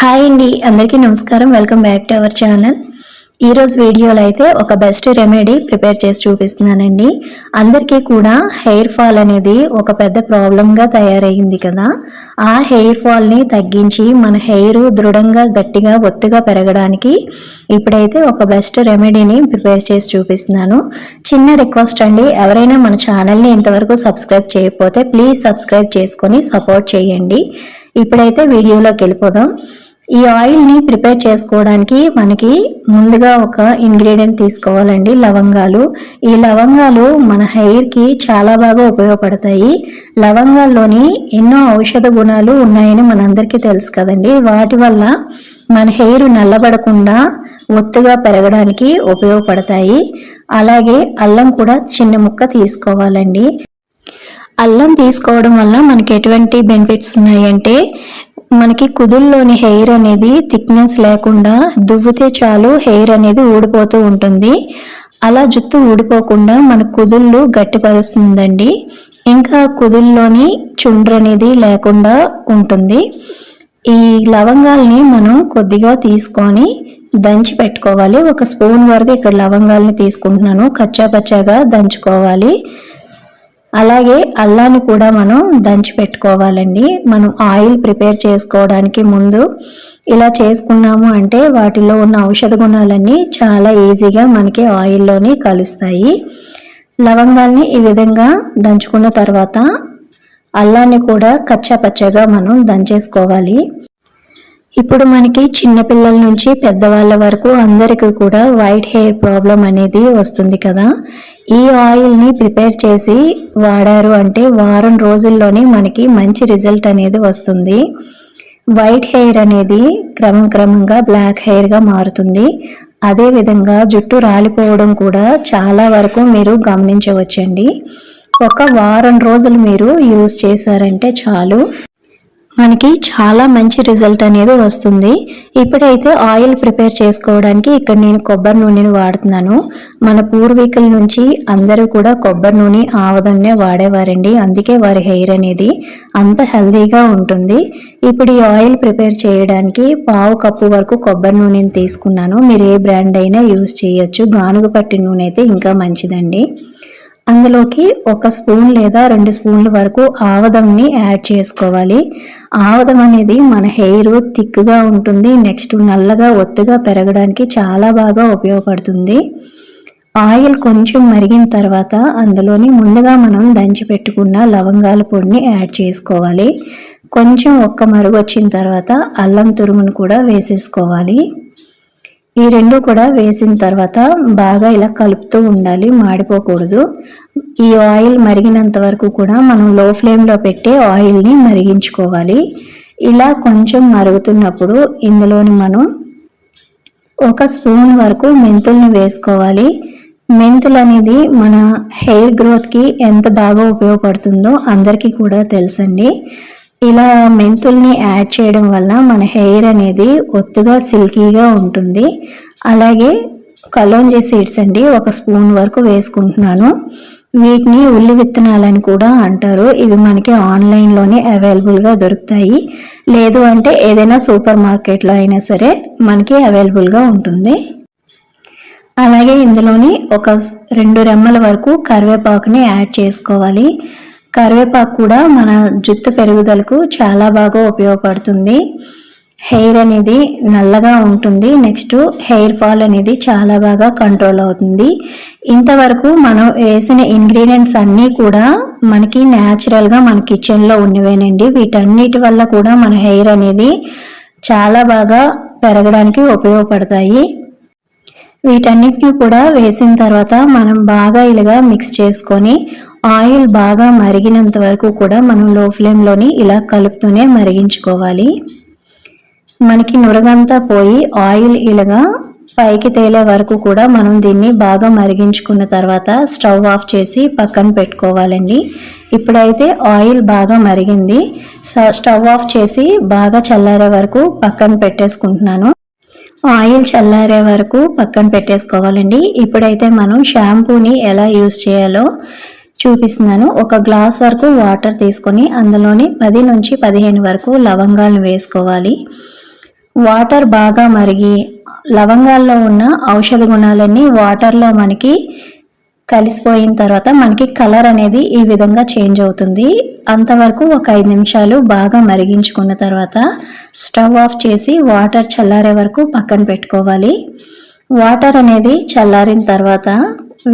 Hi అండి అందరికీ నమస్కారం. Welcome back to our channel ఈరోజు వీడియోలో అయితే ఒక బెస్ట్ రెమెడీ ప్రిపేర్ చేసి చూపిస్తున్నానండి. అందరికీ కూడా హెయిర్ ఫాల్ అనేది ఒక పెద్ద ప్రాబ్లంగా తయారైంది కదా. ఆ హెయిర్ ఫాల్ని తగ్గించి మన హెయిర్ దృఢంగా గట్టిగా ఒత్తుగా పెరగడానికి ఇప్పుడైతే ఒక బెస్ట్ రెమెడీని ప్రిపేర్ చేసి చూపిస్తున్నాను. చిన్న రిక్వెస్ట్ అండి ఎవరైనా మన ఛానల్ని ఇంతవరకు సబ్స్క్రైబ్ చేయకపోతే ప్లీజ్ సబ్స్క్రైబ్ చేసుకొని సపోర్ట్ చేయండి. ఇప్పుడైతే వీడియోలోకి వెళ్ళిపోదాం. ఈ ఆయిల్ని ప్రిపేర్ చేసుకోవడానికి మనకి ముందుగా ఒక ఇంగ్రీడియంట్ తీసుకోవాలండి లవంగాలు. ఈ లవంగాలు మన హెయిర్కి చాలా బాగా ఉపయోగపడతాయి. లవంగాల్లోని ఎన్నో ఔషధ గుణాలు ఉన్నాయని మనందరికీ తెలుసు కదండి. వాటి వల్ల మన హెయిర్ నల్లబడకుండా ఒత్తుగా పెరగడానికి ఉపయోగపడతాయి. అలాగే అల్లం కూడా చిన్న ముక్క తీసుకోవాలండి. అల్లం తీసుకోవడం వల్ల మనకి ఎటువంటి బెనిఫిట్స్ ఉన్నాయంటే మనకి కుదుల్లోని హెయిర్ అనేది థిక్నెస్ లేకుండా దువ్వితే చాలు హెయిర్ అనేది ఊడిపోతూ ఉంటుంది. అలా జుత్తు ఊడిపోకుండా మన కుదుళ్ళు గట్టిపరుస్తుందండి. ఇంకా కుదుల్లోని చుండ్రు అనేది లేకుండా ఉంటుంది. ఈ లవంగాల్ని మనం కొద్దిగా తీసుకొని దంచి పెట్టుకోవాలి. ఒక స్పూన్ వరకు ఇక్కడ లవంగాల్ని తీసుకుంటున్నాను. కచ్చాపచ్చాగా దంచుకోవాలి. అలాగే అల్లాన్ని కూడా మనం దంచి పెట్టుకోవాలండి. మనం ఆయిల్ ప్రిపేర్ చేసుకోవడానికి ముందు ఇలా చేసుకున్నాము అంటే వాటిలో ఉన్న ఔషధ గుణాలన్నీ చాలా ఈజీగా మనకి ఆయిల్లోనే కలుస్తాయి. లవంగాల్ని ఈ విధంగా దంచుకున్న తర్వాత అల్లాన్ని కూడా కచ్చా పచ్చగా మనం దంచేసుకోవాలి. ఇప్పుడు మనకి చిన్నపిల్లల నుంచి పెద్దవాళ్ళ వరకు అందరికీ కూడా వైట్ హెయిర్ ప్రాబ్లం అనేది వస్తుంది కదా. ఈ ఆయిల్ని ప్రిపేర్ చేసి వాడారు అంటే వారం రోజుల్లోనే మనకి మంచి రిజల్ట్ అనేది వస్తుంది. వైట్ హెయిర్ అనేది క్రమం క్రమంగా బ్లాక్ హెయిర్గా మారుతుంది. అదేవిధంగా జుట్టు రాలిపోవడం కూడా చాలా వరకు మీరు గమనించవచ్చండి. ఒక వారం రోజులు మీరు యూజ్ చేశారంటే చాలు. మనకి చాలా మంచి రిజల్ట్ అనేది వస్తుంది. ఇప్పుడైతే ఆయిల్ ప్రిపేర్ చేసుకోవడానికి ఇక్కడ నేను కొబ్బరి నూనెని వాడుతున్నాను. మన పూర్వీకుల నుంచి అందరూ కూడా కొబ్బరి నూనె ఆవదన్నే వాడేవారండి. అందుకే వారి హెయిర్ అనేది అంత హెల్దీగా ఉంటుంది. ఇప్పుడు ఈ ఆయిల్ ప్రిపేర్ చేయడానికి పావు కప్పు వరకు కొబ్బరి నూనెని తీసుకున్నాను. మీరు ఏ బ్రాండ్ అయినా యూజ్ చేయొచ్చు. గానుగ పట్టి నూనె అయితే ఇంకా మంచిదండి. అందులోకి ఒక స్పూన్ లేదా రెండు స్పూన్ల వరకు ఆవదంని యాడ్ చేసుకోవాలి. ఆవదం అనేది మన హెయిర్ థిక్గా ఉంటుంది. నెక్స్ట్ నల్లగా ఒత్తుగా పెరగడానికి చాలా బాగా ఉపయోగపడుతుంది. ఆయిల్ కొంచెం మరిగిన తర్వాత అందులోని ముందుగా మనం దంచి పెట్టుకున్న లవంగాల పొడిని యాడ్ చేసుకోవాలి. కొంచెం ఒక్క మరుగు వచ్చిన తర్వాత అల్లం తురుమును కూడా వేసేసుకోవాలి. ఈ రెండు కూడా వేసిన తర్వాత బాగా ఇలా కలుపుతూ ఉండాలి మాడిపోకూడదు. ఈ ఆయిల్ మరిగినంత వరకు కూడా మనం లో ఫ్లేమ్లో పెట్టే ఆయిల్ని మరిగించుకోవాలి. ఇలా కొంచెం మరుగుతున్నప్పుడు ఇందులోని మనం ఒక స్పూన్ వరకు మెంతుల్ని వేసుకోవాలి. మెంతులు అనేది మన హెయిర్ గ్రోత్కి ఎంత బాగా ఉపయోగపడుతుందో అందరికీ కూడా తెలుసండి. ఇలా మెంతుల్ని యాడ్ చేయడం వల్ల మన హెయిర్ అనేది ఒత్తుగా సిల్కీగా ఉంటుంది. అలాగే కలోంజీ సీడ్స్ అండి ఒక స్పూన్ వరకు వేసుకుంటున్నాను. వీటిని ఉల్లి విత్తనాలని కూడా అంటారు. ఇవి మనకి ఆన్లైన్లోనే అవైలబుల్గా దొరుకుతాయి. లేదు అంటే ఏదైనా సూపర్ మార్కెట్లో అయినా సరే మనకి అవైలబుల్గా ఉంటుంది. అలాగే ఇందులోని ఒక రెండు రెమ్మల వరకు కరివేపాకుని యాడ్ చేసుకోవాలి. కరివేపాకు కూడా మన జుట్టు పెరుగుదలకు చాలా బాగా ఉపయోగపడుతుంది. హెయిర్ అనేది నల్లగా ఉంటుంది. నెక్స్ట్ హెయిర్ ఫాల్ అనేది చాలా బాగా కంట్రోల్ అవుతుంది. ఇంతవరకు మనం వేసిన ఇంగ్రీడియంట్స్ అన్నీ కూడా మనకి న్యాచురల్గా మన కిచెన్లో ఉన్నవేనండి. వీటన్నిటి వల్ల కూడా మన హెయిర్ అనేది చాలా బాగా పెరగడానికి ఉపయోగపడతాయి. వీటన్నిటిని కూడా వేసిన తర్వాత మనం బాగా ఇలాగా మిక్స్ చేసుకొని ఆయిల్ బాగా మరిగినంత వరకు కూడా మనం లో ఫ్లేమ్లోని ఇలా కలుపుతూనే మరిగించుకోవాలి. మనకి నురగంతా పోయి ఆయిల్ ఇలాగా పైకి తేలే వరకు కూడా మనం దీన్ని బాగా మరిగించుకున్న తర్వాత స్టవ్ ఆఫ్ చేసి పక్కన పెట్టుకోవాలండి. ఇప్పుడైతే ఆయిల్ బాగా మరిగింది. స్టవ్ ఆఫ్ చేసి బాగా చల్లారే వరకు పక్కన పెట్టేసుకుంటున్నాను. ఆయిల్ చల్లారే వరకు పక్కన పెట్టేసుకోవాలండి. ఇప్పుడైతే మనం షాంపూని ఎలా యూస్ చేయాలో చూపిస్తున్నాను. ఒక గ్లాస్ వరకు వాటర్ తీసుకొని అందులోని పది నుంచి పదిహేను వరకు లవంగాలను వేసుకోవాలి. వాటర్ బాగా మరిగి లవంగాల్లో ఉన్న ఔషధ గుణాలన్నీ వాటర్లో మనకి కలిసిపోయిన తర్వాత మనకి కలర్ అనేది ఈ విధంగా చేంజ్ అవుతుంది. అంతవరకు ఒక ఐదు నిమిషాలు బాగా మరిగించుకున్న తర్వాత స్టవ్ ఆఫ్ చేసి వాటర్ చల్లారే వరకు పక్కన పెట్టుకోవాలి. వాటర్ అనేది చల్లారిన తర్వాత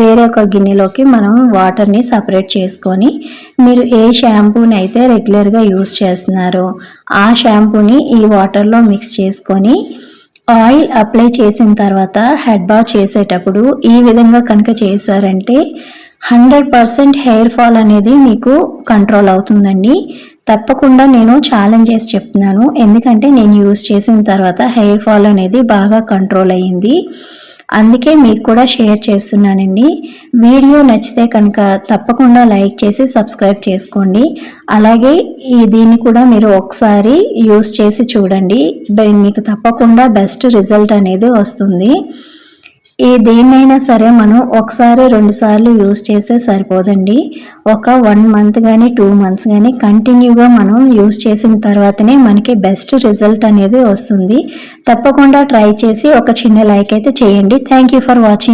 వేరే ఒక గిన్నెలోకి మనం వాటర్ని సపరేట్ చేసుకొని మీరు ఏ షాంపూని అయితే రెగ్యులర్గా యూస్ చేస్తున్నారో ఆ షాంపూని ఈ వాటర్లో మిక్స్ చేసుకొని ఆయిల్ అప్లై చేసిన తర్వాత హెడ్ బా చేసేటప్పుడు ఈ విధంగా కనుక చేశారంటే హండ్రెడ్ పర్సెంట్ హెయిర్ ఫాల్ అనేది మీకు కంట్రోల్ అవుతుందండి. తప్పకుండా నేను ఛాలెంజ్ చేసి చెప్తున్నాను. ఎందుకంటే నేను యూస్ చేసిన తర్వాత హెయిర్ ఫాల్ అనేది బాగా కంట్రోల్ అయ్యింది. అందుకే మీకు కూడా షేర్ చేస్తున్నానండి. వీడియో నచ్చితే కనుక తప్పకుండా లైక్ చేసి సబ్స్క్రైబ్ చేసుకోండి. అలాగే ఈ దీన్ని కూడా మీరు ఒకసారి యూస్ చేసి చూడండి. మీకు తప్పకుండా బెస్ట్ రిజల్ట్ అనేది వస్తుంది. ఏ దేన్నైనా సరే మనం ఒకసారి రెండు సార్లు యూస్ చేస్తే సరిపోదండి. ఒక వన్ మంత్ కానీ టూ మంత్స్ కానీ కంటిన్యూగా మనం యూస్ చేసిన తర్వాతనే మనకి బెస్ట్ రిజల్ట్ అనేది వస్తుంది. తప్పకుండా ట్రై చేసి ఒక చిన్న లైక్ అయితే చేయండి. Thank you for watching.